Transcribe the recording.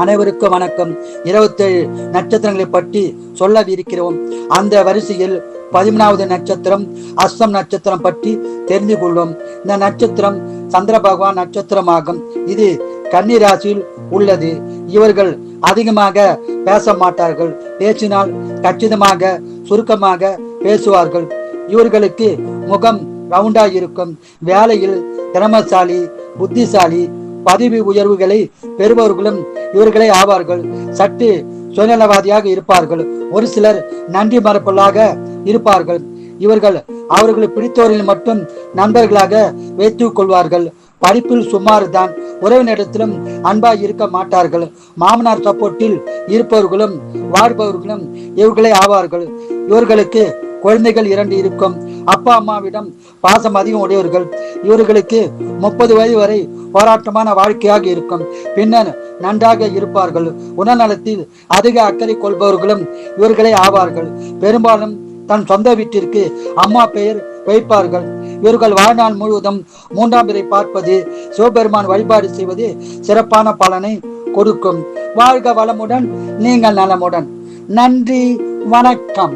அனைவருக்கும் வணக்கம். இருபத்தேழு நட்சத்திரங்களை பற்றி சொல்லவிருக்கிறோம். அந்த வரிசையில் பதிமூணாவது நட்சத்திரம் அஸ்தம் நட்சத்திரம் பற்றி தெரிந்து கொள்வோம். இந்த நட்சத்திரம் சந்திர பகவான் நட்சத்திரமாகும். இது கன்னி ராசியில் உள்ளது. இவர்கள் அதிகமாக பேச மாட்டார்கள். பேசினால் கச்சிதமாக சுருக்கமாக பேசுவார்கள். இவர்களுக்கு முகம் ரவுண்டா இருக்கும் வேலையில் திறமசாலி புத்திசாலி பதவி உயர்வுகளை பெறுபவர்களும் இவர்களே ஆவார்கள். சற்று சுயநலவாதியாக இருப்பார்கள். ஒரு சிலர் நன்றி மறப்பலாக இருப்பார்கள். இவர்கள் அவர்களை பிடித்தோரில் மட்டும் நண்பர்களாக வைத்துக் கொள்வார்கள். படிப்பில் சுமார் தான் உறவினிடத்திலும் அன்பாய் இருக்க மாட்டார்கள். மாமனார் சப்போர்ட்டில் இருப்பவர்களும் வாழ்பவர்களும் இவர்களே ஆவார்கள். இவர்களுக்கு குழந்தைகள் இரண்டு இருக்கும். அப்பா அம்மாவிடம் பாசம் அதிகம் உடையவர்கள். இவர்களுக்கு முப்பது வயது வரை போராட்டமான வாழ்க்கையாக இருக்கும். பின்னர் நன்றாக இருப்பார்கள். உடல்நலத்தில் அதிக அக்கறை கொள்பவர்களும் இவர்களே ஆவார்கள். பெரும்பாலும் தன் சொந்த வீட்டிற்கு அம்மா பெயர் வைப்பார்கள். இவர்கள் வாழ்நாள் முழுவதும் மூன்றாம் பிறை பார்ப்பது சிவபெருமான் வழிபாடு செய்வது சிறப்பான பலனை கொடுக்கும். வாழ்க வளமுடன் நீங்கள் நலமுடன். நன்றி வணக்கம்.